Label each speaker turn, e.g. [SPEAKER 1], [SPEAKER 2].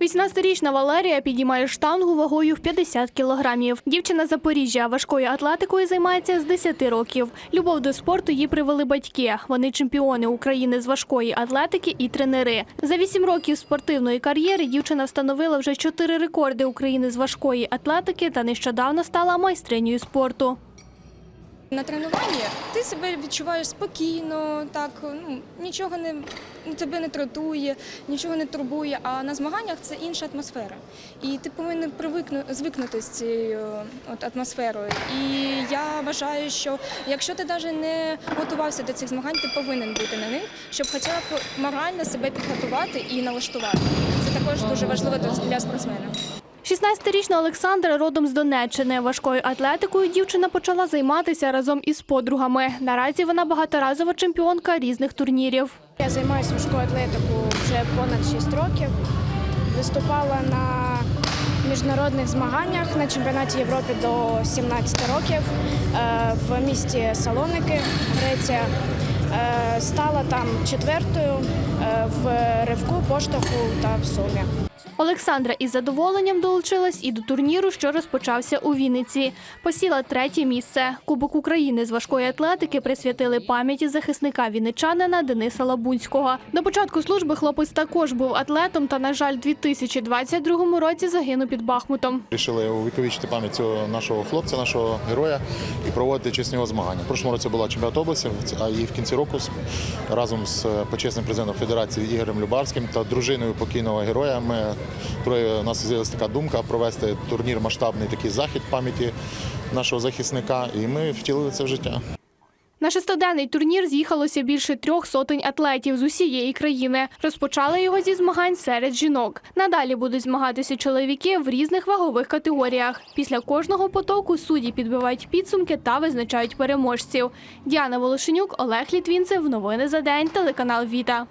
[SPEAKER 1] 18-річна Валерія підіймає штангу вагою в 50 кілограмів. Дівчина Запоріжжя важкою атлетикою займається з 10 років. Любов до спорту їй привели батьки. Вони чемпіони України з важкої атлетики і тренери. За 8 років спортивної кар'єри дівчина встановила вже 4 рекорди України з важкої атлетики та нещодавно стала майстринею спорту.
[SPEAKER 2] На тренуванні ти себе відчуваєш спокійно, так ну нічого не ну, тебе не тратує, нічого не турбує. А на змаганнях це інша атмосфера. І ти повинен привикну звикнути з цією от атмосферою. І я вважаю, що якщо ти навіть не готувався до цих змагань, ти повинен бути на них, щоб хоча б морально себе підготувати і налаштувати. Це також дуже важливо для спортсмена.
[SPEAKER 1] 16-річна Олександра родом з Донеччини. Важкою атлетикою дівчина почала займатися разом із подругами. Наразі вона багаторазова чемпіонка різних турнірів.
[SPEAKER 3] Я займаюся важкою атлетикою вже понад 6 років. Виступала на міжнародних змаганнях на чемпіонаті Європи до 17 років е, в місті Салоники, Греція. Е, Стала там четвертою е, в ривку, поштовху та в сумі.
[SPEAKER 1] Олександра із задоволенням долучилась і до турніру, що розпочався у Вінниці. Посіла третє місце. Кубок України з важкої атлетики присвятили пам'яті захисника вінничанина Дениса Лабунського. До початку служби хлопець також був атлетом та, на жаль, у 2022 році загинув під Бахмутом.
[SPEAKER 4] Рішили увіковічити пам'ять цього нашого хлопця, нашого героя і проводити чесні змагання. В році була чемпіонат області, а і в кінці року разом з почесним президентом Федерації Ігорем Любарським та дружиною покійного героя. Ми у нас з'явилася така думка провести турнір масштабний такий захід пам'яті нашого захисника, і ми втілили це в життя.
[SPEAKER 1] На шестоденний турнір з'їхалося більше трьох сотень атлетів з усієї країни. Розпочали його зі змагань серед жінок. Надалі будуть змагатися чоловіки в різних вагових категоріях. Після кожного потоку судді підбивають підсумки та визначають переможців. Діана Волошенюк, Олег Літвінцев. Новини за день. Телеканал Віта.